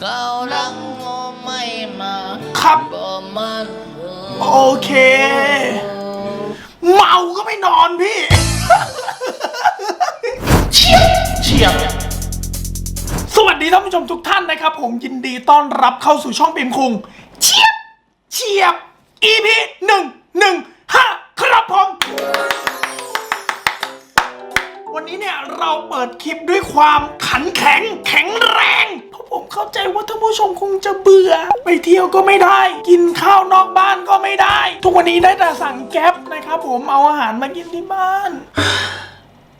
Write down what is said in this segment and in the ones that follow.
เขารังไม่มาครับ บ่มันโอเค เมาก็ไม่นอนพี่เฉียบเฉียบสวัสดีท่านผู้ชมทุกท่านนะครับ ผมยินดีต้อนรับเข้าสู่ช่องปิมคุงเฉียบเฉียบ EP หนึ่งหนึ่งห้าครับผม วันนี้เนี่ยเราเปิดคลิปด้วยความขันแข็งแข็งแรงเพราะ ผมเข้าใจว่าท่านผู้ชมคงจะเบื่อ ไปเที่ยวก็ไม่ได้ กินข้าวนอกบ้านก็ไม่ได้ ทุกวันนี้ได้แต่สั่งแก๊ปนะครับผมเอาอาหารมากินที่บ้าน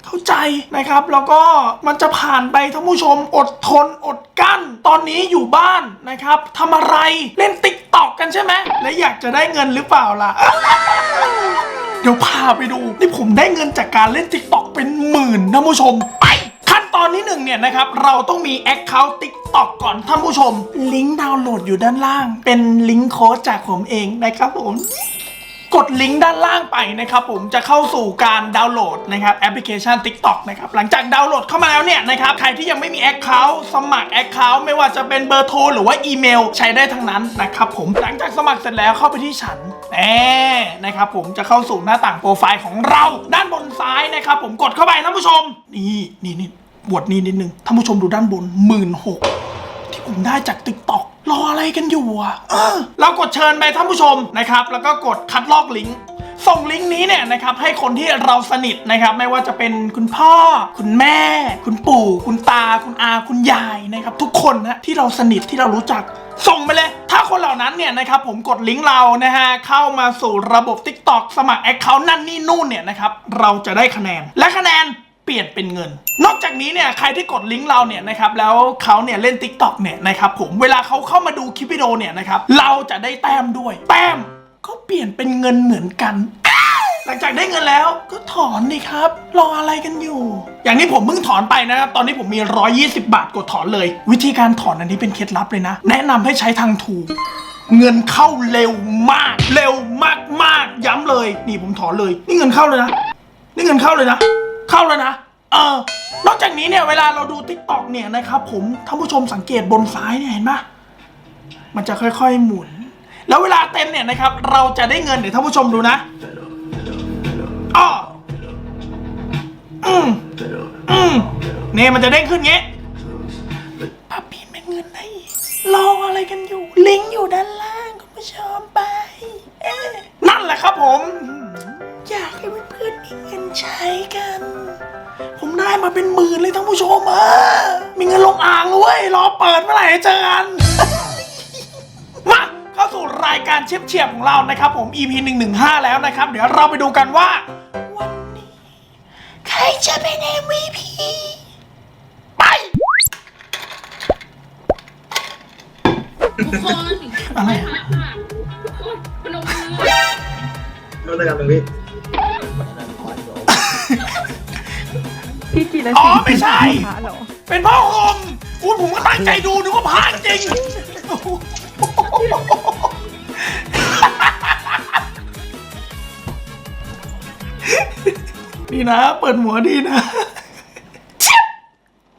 เข้าใจนะครับ แล้วก็มันจะผ่านไปท่านผู้ชมอดทนอดกั้น ตอนนี้อยู่บ้านนะครับทำอะไรเล่นติ๊กตอกกันใช่ไหมและอยากจะได้เงินหรือเปล่าล่ะเดี๋ยวพาไปดูนี่ผมได้เงินจากการเล่น t ิ k t o k เป็นหมื่นท่านผู้ชมไป ตอนที่หนึ่งเนี่ยนะครับเราต้องมี Account TikTok ก่อนท่านผู้ชม ลิงก์ดาวน์โหลดอยู่ด้านล่าง เป็นลิงก์โค้ดจากผมเองนะครับผม กดลิงก์ด้านล่างไปนะครับผมจะเข้าสู่การดาวน์โหลดนะครับแอปพลิเคชัน TikTok นะครับหลังจากดาวน์โหลดเข้ามาแล้วเนี่ยนะครับใครที่ยังไม่มี Account สมัคร Account ไม่ว่าจะเป็นเบอร์โทรหรือว่าอีเมล ใช้ได้ทั้งนั้นนะครับผมหลังจากสมัครเสร็จแล้วเข้าไปที่ฉันแหมนะครับผมจะเข้าสู่หน้าต่างโปรไฟล์ของเรา ด้านบนซ้ายนะครับผมกดเข้าไปท่านผู้ชม นี่นี่นี่ บวดนี่นิดนึงท่านผู้ชมดูด้านบนหมื่นหกที่ผมได้จากติ๊กต็อกรออะไรกันอยู่อะเออเรากดเชิญไปท่านผู้ชมนะครับ แล้วก็กดคัดลอกลิงก์ส่งลิงก์นี้เนี่ยนะครับให้คนที่เราสนิทนะครับ ไม่ว่าจะเป็นคุณพ่อ คุณแม่ คุณปู่ คุณตา คุณอา คุณยายนะครับ ทุกคนนะที่เราสนิทที่เรารู้จัก ส่งไปเลย ถ้าคนเหล่านั้นเนี่ยนะครับ ผมกดลิงก์เรานะฮะเข้ามาสู่ระบบ TikTok สมัคร Account นั่นนี่นู่นเนี่ยนะครับ เราจะได้คะแนนและคะแนน เปลี่ยนเป็นเงิน นอกจากนี้เนี่ยใครที่กดลิงก์เราเนี่ยนะครับแล้วเขาเนี่ยเล่น Tik t o อกเนี่ยนะครับผมเวลาเขาเข้ามาดูคลิปวิดีโอเนี่ยนะครับเราจะได้แต้มด้วย แต้มก็เปลี่ยนเป็นเงินเหมือนกันหลังจากได้เงินแล้วก็ถอนดิครับ รออะไรกันอยู่ อย่างนี้ผมเพิ่งถอนไปนะครับ ตอนนี้ผมมี 120 บาทกดถอนเลย วิธีการถอนอันนี้เป็นเคล็ดลับเลยนะ แนะนำให้ใช้ทางถูก เงินเข้าเร็วมาก เร็วมากๆย้ำเลย นี่ผมถอนเลย นี่เงินเข้าเลยนะ นี่เงินเข้าเลยนะ เข้าแล้วนะ เออนอกจากนี้เนี่ยเวลาเราดู t ิ k t o k เนี่ยนะครับผมท่านผู้ชมสังเกตบนซ้ายเนี่ยเห็นปะมันจะค่อยๆหมุน แล้วเวลาเต็มเนี่ยนะครับ เราจะได้เงินเดี๋ยวท่านผู้ชมดูนะอ้ออืมอืมเนี่ยมันจะเด้งขึ้นเงี้ยป้าปีนเป็นเงินได้อีกรออะไรกันอยู่ ลิงก์อยู่ด้าน มได้มาเป็นหมื่นเลยท่านผู้ชมอะมีเงินลงอ่างเลยเว้ยรอเปิดเมื่อไหร่ให้เจอกัน มาเข้าสู่รายการเชียบเฉียบๆของเรานะครับ ผม EP 115 แล้วนะครับ เดี๋ยวเราไปดูกันว่า วันนี้ ใครจะเป็น MVP ไป ทุกคนอะไรมาอะค่ะทุกคนพนมมือ นวัตกรรมหนึ่งพี่ พี่กีฬาอ๋อสีไม่ใช่ พระเหรอเป็นพ่อคมอุ้ยผมก็ตั้งใจดูนึกว่าพลาดจริงดีนะ เปิดหัวดีนะ เฉียบ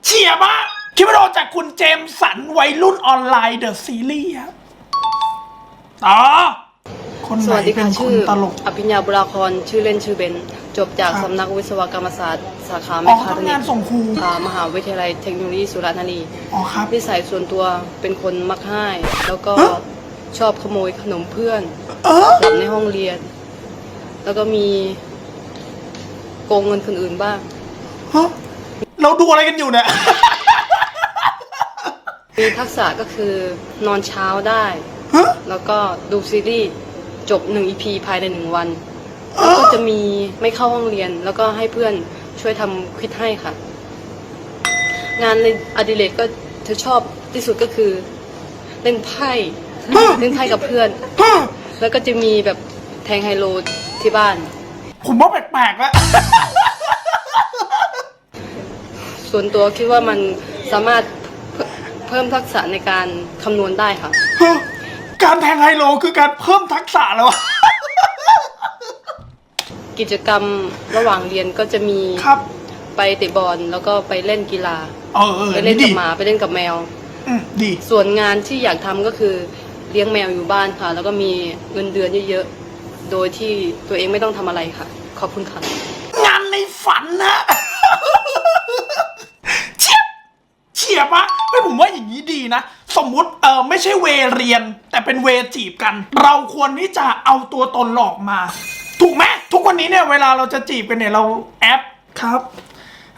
เฉียบมากคลิปวิดีโอจากคุณเจมสันวัยรุ่นออนไลน์เดอะซีรีส์ครับ ต่อ คนไหสนวัสดีเป็ค่ะนคชื่นอตลกอภิญญาบุราครชื่อเล่นชื่อเบนจบจากครับสำนักวิศวกรรมศาสตร์สาขาอ๋แมอคาทรอทำนิงานกส่งครูอ่ามหาวิทยาลัยเทคโนโลยีสุราษฎร์ธานีอ๋อครับนิสัยส่วนตัวเป็นคนมักง่าย แล้วก็ฮะชอบขโมยขนมเพื่อนเออหลับในห้องเรียน แล้วก็มีโกงเงินคนอื่นบ้างฮะเราดูอะไรกันอยู่เนี่ยมีทักษะก็คือนอนเช้าได้ฮะแล้วก็ดูซีรีส์ จบหนึ่ง EP ภายในหนึ่งวันเออแล้วก็จะมีไม่เข้าห้องเรียน แล้วก็ให้เพื่อนช่วยทำควิดให้ค่ะ งานในอดิเรกก็เธอชอบที่สุดก็คือ เล่นไพ่เล่นไพ่กับเพื่อนฮะแล้วก็จะมีแบบแทงไฮโลที่บ้าน ผมว่าแปลกๆแล้ว ส่วนตัวคิดว่ามันสามารถเพิ่มเพิ่มทักษะในการคำนวณได้ค่ะฮะ การแทงไฮโลคือการเพิ่มทักษะแล้วอะกิจกรรมระหว่างเรียนก็จะมีครับ ไปเตะบอลแล้วก็ไปเล่นกีฬา เออเออไปเล่นนี่กัดีบหมาไปเล่นกับแมว อืมดี ส่วนงานที่อยากทำก็คือเลี้ยงแมวอยู่บ้านค่ะ แล้วก็มีเงินเดือนเยอะๆ โดยที่ตัวเองไม่ต้องทำอะไรค่ะ ขอบคุณค่ะ งานในฝันนะ เฉียบเฉียบอะเฮ้ยผมว่าอย่างนี้ดีนะ สมมุติเออไม่ใช่เวเรียน แต่เป็นเวจีบกัน เราควรที่จะเอาตัวตนหลอกมา ถูกไหมทุกวันนี้เนี่ยเวลาเราจะจีบกันเนี่ยเราแอปครับ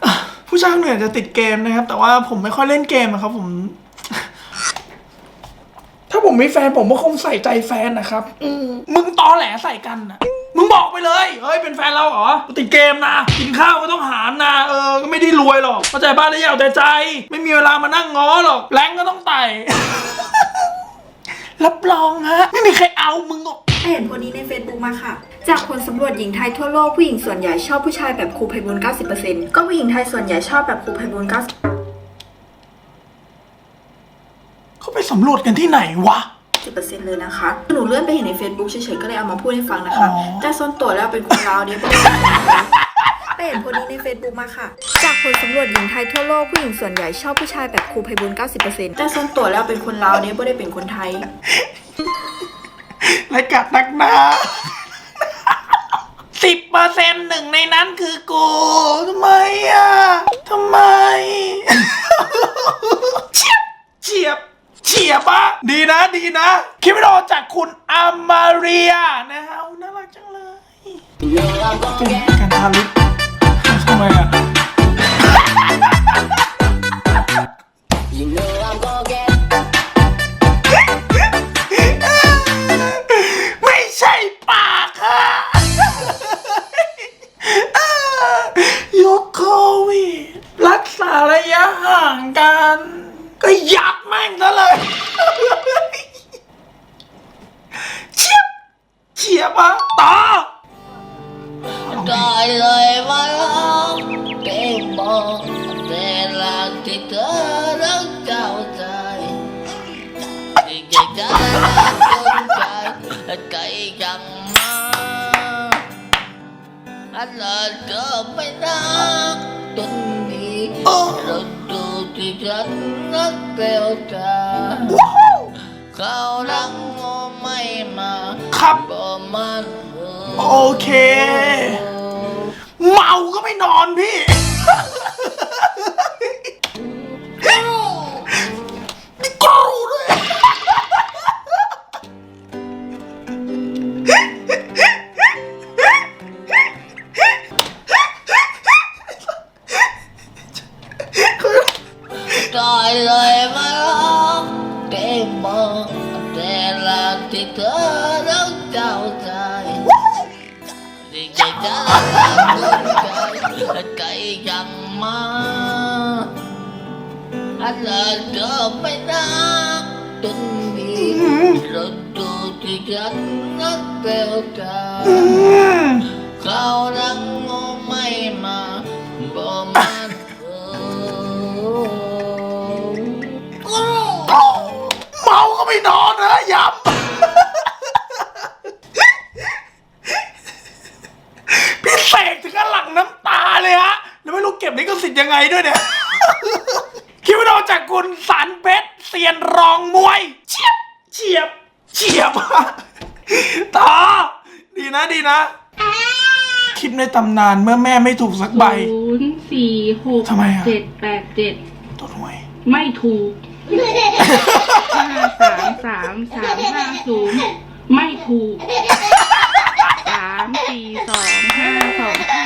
อะผู้ชายเหนื่อยจะติดเกมนะครับ แต่ว่าผมไม่ค่อยเล่นเกมอะครับ ผม ถ้าผมมีแฟนผมก็คงใส่ใจแฟนนะครับอืมมึงตอแหลใส่กันนะ มึงบอกไปเลย เฮ้ย เป็นแฟนเราเหรอกูติดเกมนะ กินข้าวก็ต้องหารนะ เออ ก็ไม่ได้รวยหรอกเข้าใจบ้านได้ยาวแต่ใจ ไม่มีเวลามานั่งง้อหรอก แรงก็ต้องไต่ รับรองฮะ ไม่มีใครเอามึงหรอกเห็นโพสต์นี้ใน Facebook มาค่ะ จากผลสำรวจหญิงไทยทั่วโลกผู้หญิงส่วนใหญ่ชอบผู้ชายแบบครูไพบูลย์90%ก็ผู้หญิงไทยส่วนใหญ่ชอบแบบครูไพบูลย์90เขาไปสำรวจกันที่ไหนวะ 10%เลยนะคะ หนูเลื่อนไปเห็นใน Facebook เฉยๆก็เลยเอามาพูดให้ฟังนะคะอ๋อแต่ส่วนตัวแล้วเป็นคนลาวเนี่ยบอกไปเห็นโพสต์นี้ใน Facebook มาค่ะ จากผลสำรวจหญิงไทยทั่วโลกผู้หญิงส่วนใหญ่ชอบผู้ชายแบบครูไพบูลย์90%แต่ส่วนตัวแล้วเป็นคนลาวเนี่ยไม่ได้เป็นคนไทยและกัดนักหนาสิบเปอร์เซ็นหนึ่งในนั้นคือกูทำไมอะทำไม เฉียบเฉียบ เฉียบอะดีนะดีนะ คลิปวิดีโอจากคุณอามาเรียนะฮะน่ารักจังเลยการทาลิปทำไมอะไม่ใช่ปากค่ะยกโควิดรักษาระยะห่างกัน ก็ยับ เฉียบอะต่อได้เลยมาลองเก็บบอกแต่ละที่เธอรักเจ้าใจ ที่ใจจะรักคนใจใจยังมาอันละเธอไม่รักตรงนี้เราดูที่ฉันรักเปลวตาเขารักโง่ไม่มาครับบ่มันโอเค เมาก็ไม่นอนพี่ กโง่ไม่มาบ่มันเออเมาก็ไม่นอนนะย้ำพี่เสกถึงกับหลั่งน้ำตาเลยฮะ แล้วไม่รู้เก็บลิขสิทธิ์ยังไงด้วยเนี่ย จากคุณสันเพชรเซียนรองมวย เฉียบ เฉียบ เฉียบ ต่อ ดีนะดีนะ คลิปในตำนานเมื่อแม่ไม่ถูกสักใบ ศูนย์สี่หกทำไมอะ เจ็ดแปดเจ็ดตัวหน่วย ไม่ถูกห้าสามสามสามห้าศูนย์ไม่ถูกสามสี่สองห้าสองห้า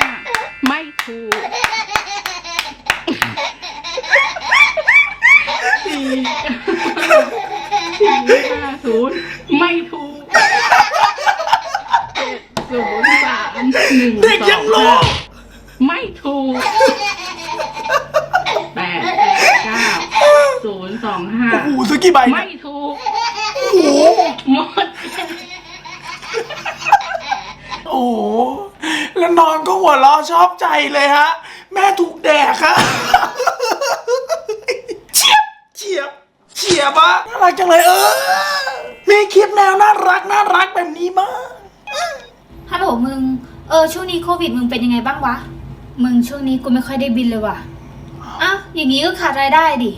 ไม่ถูก สี่สี่ห้าศูนย์ไม่ถูกเจ็ดศูนย์สามหนึ่งเด็กยังรู้ไม่ถูกแปดเก้าศูนย์สองห้าโอ้โหซื้อกี่ใบเนี่ไม่ยถูกโอ้โหหมด โอ้โหแล้วนอนก็หัวเราะชอบใจเลยฮะ แม่ถูกแดกฮะ เฉียบ เฉียบ เฉียบอะน่ารักจังเลยเออ มีคลิปแนวน่ารักน่ารักแบบนี้บ้างฮัลโหลมึง เออช่วงนี้โควิดมึงเป็นยังไงบ้างวะ มึงช่วงนี้กูไม่ค่อยได้บินเลยว่ะอ้าวอย่างนี้ก็ขาดรายได้ดิ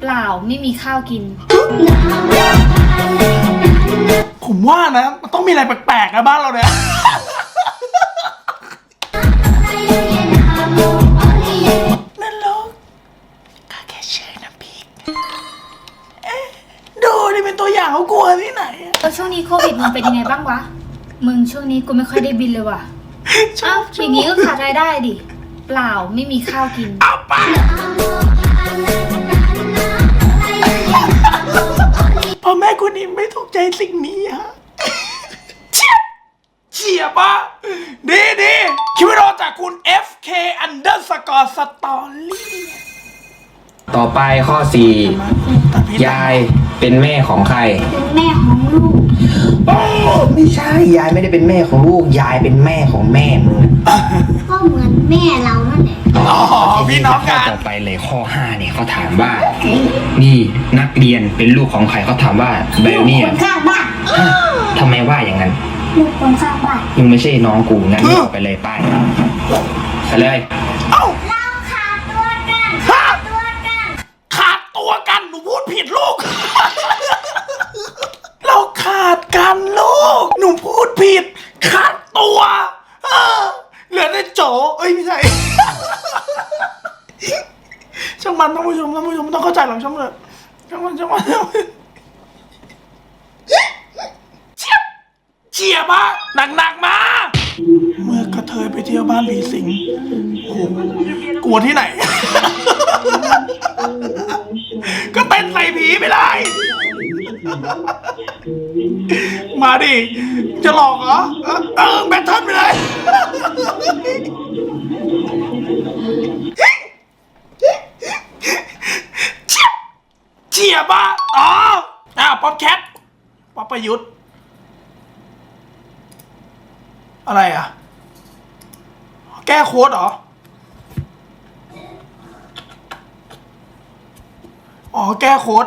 เปล่าไม่มีข้าวกิน ผมว่านะมันต้องมีอะไรแปลกๆนะบ้านเราเนี่ย เป็นยังไงบ้างวะ มึงช่วงนี้กูไม่ค่อยได้บินเลยว่ะอ้าวอย่างนี้ก็ขาดรายได้ดิ เปล่าไม่มีข้าวกิน เอาไปพ่อแม่คุณอิมไม่ถูกใจสิ่งนี้ฮะเฉียบเฉียบปะดีดีคิดว่าเราจากคุณ FK underscore story ต่อไปข้อ 4 ยาย เป็นแม่ของใคร เป็นแม่ของลูกไม่ใช่ยายไม่ได้เป็นแม่ของลูก ยายเป็นแม่ของแม่มึงก็เหมือนแม่เรานั่นแหละ อ๋อพี่น้องข้อกันต่อไปเลยข้อ5เนี่ยเขาถามว่า นี่นักเรียนเป็นลูกของใครเขาถามว่าเบลเนี่ยคนข้างบ้านฮะทำไมว่าอย่างนั้น ลูกคนข้างบ้านมึงไม่ใช่น้องกูงั้นมึงออกไปเลยไป้ายไปเลย เอ้าเราขา กันลูก หนูพูดผิดขาดตัวเออเหลือแต่โจเอ้ยไม่ใช่ ช่างมันท่านผู้ชมท่านผู้ชมต้องเข้าใจหรอกช่างเถอะช่างมันช่างมันช่างมันเฉียบเฉียบมาหนักหนักมา เมื่อกระเทยไปเที่ยวบ้านผีสิงโอ้โหกลัวที่ไหน ก็เต้นใส่ผีไปเลย มาดิ จะหลอกเหรอ เออแบทเทิลไปเลย เฉียบเฉียบอะอ๋ออ้าวป๊อปแคท ป๊อปประยุทธ์ อะไรอะ แก้โค้ดเหรอ อ๋อ แก้โค้ด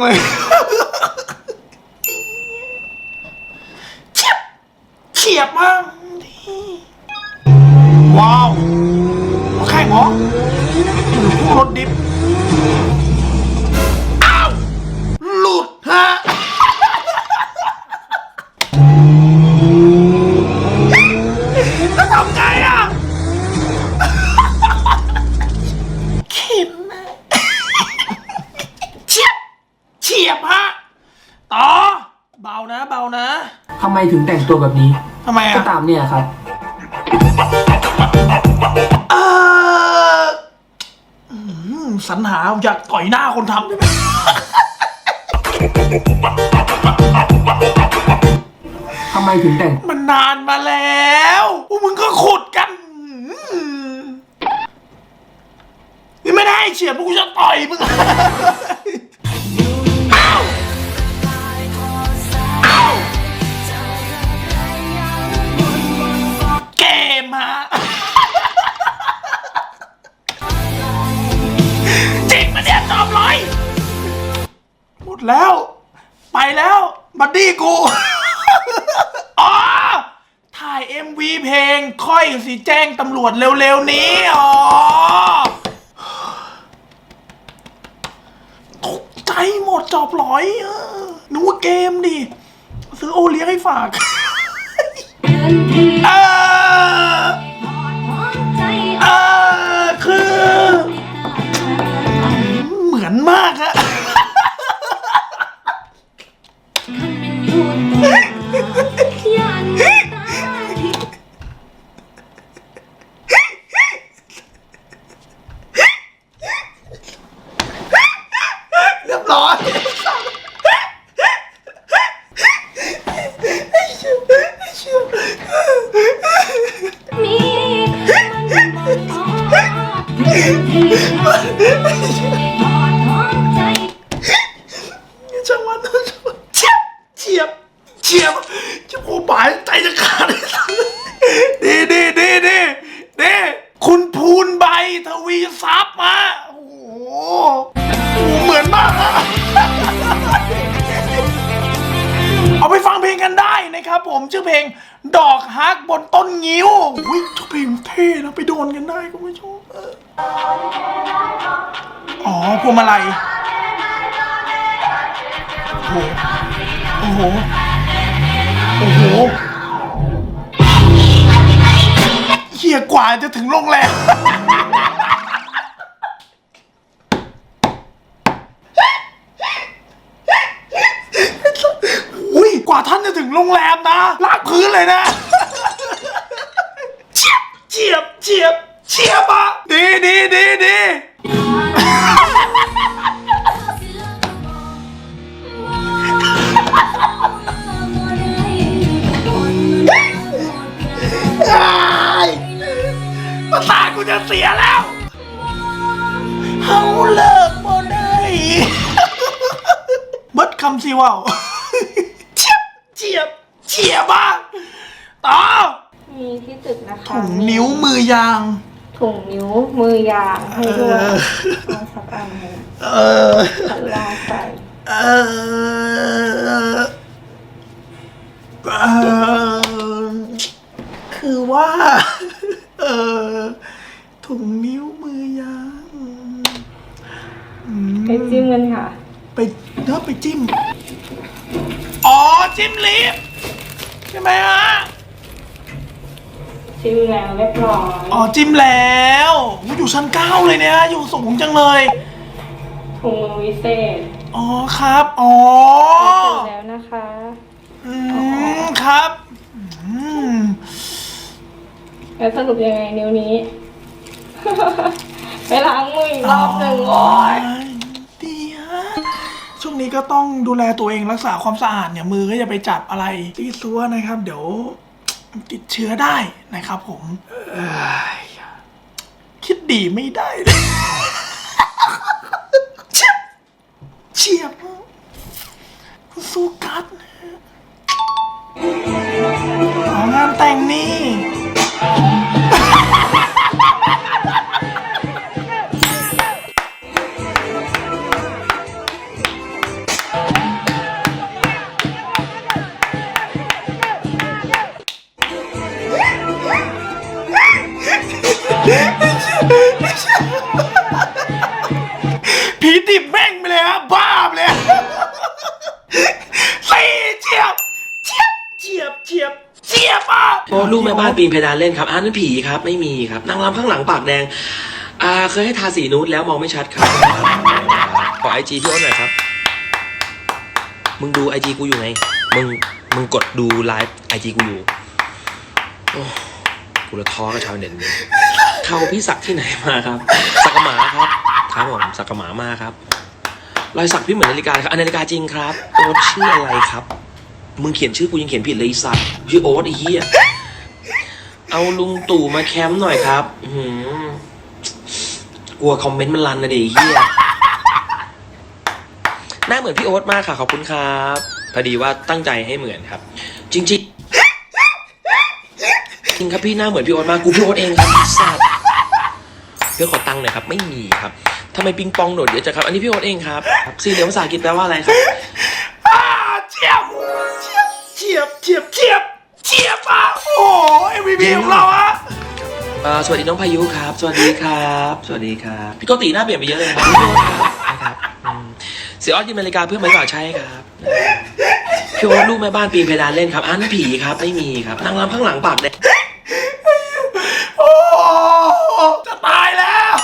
เลยเฉียบเฉียบมากว้าวแข่งเหรอหรือพวกรถดิฟ อ้าว หลุดฮะ แล้วทำไงอะเข็มอะเฉียบเฉียบฮะ ต่อ เบานะ เบานะ ทำไมถึงแต่งตัวแบบนี้ทำไมก็อะตามเนี่ยครับ เอออืมสรรหาอยากต่อยหน้าคนทำได้ไหมทำไมถึงแต่ง มันนานมาแล้วพวกมึงก็ขุดกันอืมนี่ไม่ได้เฉียบพวกกูจะต่อยมึง มฮะจริงมาเนี่ยจอมร้อยหมดแล้ว ไปแล้วบัดดี้กู อ๋อ ถ่าย MV เพลง ค่อยสิแจ้งตำรวจเร็วๆนี้ อ๋อ ตกใจหมดจอบร้อยเออนึกว่าเกมดิ ซื้อโอเลี้ยงให้ฝาก เออ ร้อย นิ้วอุ้ยเพลงเท่นะ ไปโดนกันได้คุณผู้ชมเอออ๋อพวงมาลัยโอ้โห โอ้โห โอ้โหเฮียกว่าจะถึงโรงแรมอุ้ยกว่าท่านจะถึงโรงแรมนะลากพื้นเลยนะ สียแล้วเฮาเลิกบ่ได้เบิดคำสิว่าวเฉียบเฉียบเฉียบอะต่อมีที่ตึกนะคะถุงนิ้วมือยาง ถุงนิ้วมือยางให้ด้วยเอาสักอันหนึ่งเออลองใส่เออเออคือว่า เออ ไปจิ้ม อ๋อ จิ้มลิฟต์ใช่ไหมฮะจิ้มแล้วเรียบร้อยอ๋อ จิ้มแล้วอุ๊ยอยู่ชั้นเก้าเลยเนี่ย อยู่สูงจังเลย ถุงมือวิเศษอ๋อครับ อ๋อ เสร็จแล้วนะคะ อืมครับ อืม แล้วสรุปยังไงนิ้วนี้ ไปล้างมืออีกรอบหนึ่งโอ้ยดีฮะช่ วงนี้ก็ต้องดูแลตัวเองรักษาความสะอาดเนี่ยมือก็จะไปจับอะไรที่ซัวนะครับ เดี๋ยวติดเชื้อได้นะครับ ผมคิดดีไม่ได้เลยเฉียบคุณสู้กัดของงานแต่งนี่ ผีติบแม่งไปเลยฮะบ้าไปเลยสี่เฉียบเฉียบเฉียบเฉียบเฉียบอะโอ้ลูกแม่บ้านปีนเพดานเล่นครับอันนั้นผีครับไม่มีครับนางรำข้างหลังปากแดง อ่าเคยให้ทาสีนูดแล้วมองไม่ชัดครับขอไอจีพี่อ้นหน่อยครับ มึงดูไอจีกูอยู่ไง มึง มึงกดดูไลฟ์ไอจีกูอยู่ โอ้ กูละท้อกับชาวเน็ตนี่ เขาพี่สักที่ไหนมาครับ สักหมาครับครับผมสักหมามาครับรอยสักพี่เหมือนนาฬิกาครับนาฬิกาจริงครับโอ๊ตชื่ออะไรครับ มึงเขียนชื่อกูยังเขียนผิดเลยสัตว์ชื่อโอ๊ตไอ้เหี้ยเอาลุงตู่มาแคมป์หน่อยครับอื้อหือกลัวคอมเมนต์มันรันนะดิไอ้เหี้ยหน้าเหมือนพี่โอ๊ตมากค่ะขอบคุณครับ พอดีว่าตั้งใจให้เหมือนครับ จริงๆจริงครับพี่หน้าเหมือนพี่โอ๊ตมากกูพี่โอ๊ตเองครับสัตว เพื่อขอตังค์หน่อยครับไม่มีครับทำไมปิงปองโดดเยอะจังครับ อันนี้พี่โอ๊ตเองครับสี่เหลี่ยมภาษาอังกฤษแปลว่าอะไรครับอ่าเฉียบเฉียบเฉียบเฉียบเฉียบเฉียบอะโอ้เอ็มวีของเราอะเอ่อสวัสดีน้องพายุครับ สวัสดีครับ สวัสดีครับ พี่โกติหน้าเปลี่ยนไปเยอะเลยนะครับพี่โอ๊ตครับนะครับอืมเสียออสยืมนาฬิกาเพื่อนไหมก่อนใช่ครับพี่โอ๊ตลูกแม่บ้านปีนเพดานเล่นครับอันผีครับไม่มีครับนางรำข้างหลังปากแดง โอ้จะตายแล้ว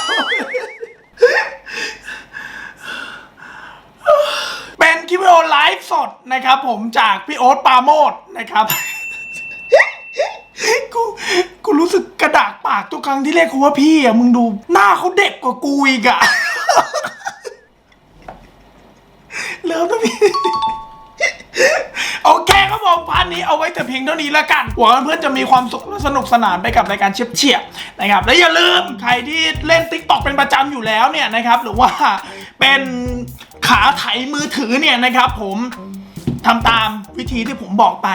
เป็นคลิปวิดีโอไลฟ์สด นะครับ ผมจากพี่โอ๊ตปาโมดนะครับ กูกูรู้สึกกระดากปากทุกครั้งที่เรียกเขาว่าพี่อะมึงดูหน้าเขาเด็กกว่ากูอีกอะเลิฟนะพี่โอเคครับผมพาร์ทนี้เอาไว้แต่เพียงเท่านี้แล้วกันหวังว่าเพื่อนจะมีความสุขและสนุกสนานไปกับรายการเชียบเฉียบนะครับ และอย่าลืมใครที่เล่น t ิ k t o k เป็นประจำอยู่แล้วเนี่ยนะครับ หรือว่าเป็นขาไถมือถือเนี่ยนะครับผม ทำตามวิธีที่ผมบอกไป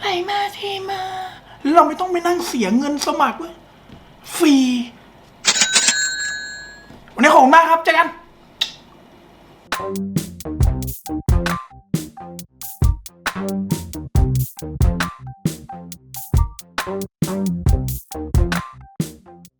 ไหลมาเทมาแล้วเราไม่ต้องไปนั่งเสียเงินสมัครด้วยฟรี วันนี้ขอบคุณมากครับเจอกันค่ะ